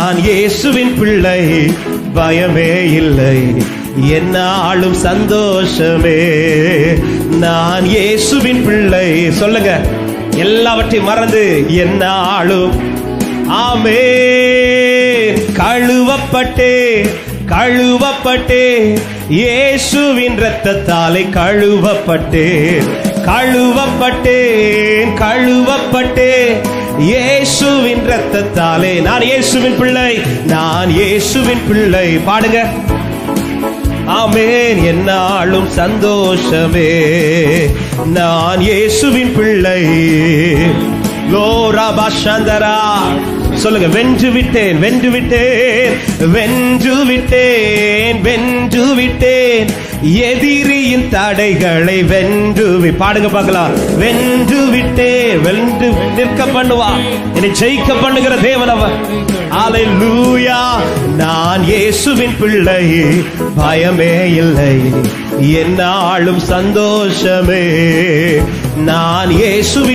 நான் இயேசுவின் பிள்ளை. பயமே இல்லை. என்னாலும் சந்தோஷமே. நான் இயேசுவின் பிள்ளை. சொல்லுங்க. எல்லாவற்றையும் மறந்து என்னாலும். ஆமே கழுவப்பட்டே. கழுவப்பட்டே. இயேசுவின் ரத்தத்தாலே கழுவப்பட்டே. கழுவப்பட்டேன். கழுவப்பட்டே. இயேசு இயேசுவின் ரத்தத்தாலே. நான் இயேசுவின் பிள்ளை. நான் இயேசுவின் பிள்ளை. பாடுங்க. ஆமேன். என்னாலும் சந்தோஷமே. நான் இயேசுவின் பிள்ளை. லோரா பாஷாந்தரா. சொல்லுங்க வென்று விட்டேன் வென்று விட்டேன் வென்று விட்டேன் வென்று விட்டேன். எதிரியின் தடைகளை வென்று பாடுங்க பார்க்கலாம். வென்று விட்டேன் நின்று நிற்க பண்ணுவா என்னை ஜெயிக்க பண்ணுகிற தேவன் அவர் ஹalleluya நான் இயேசுவின் பிள்ளை பயமே இல்லை. என்னாலும் சந்தோஷமே. நான் இயேசுவின்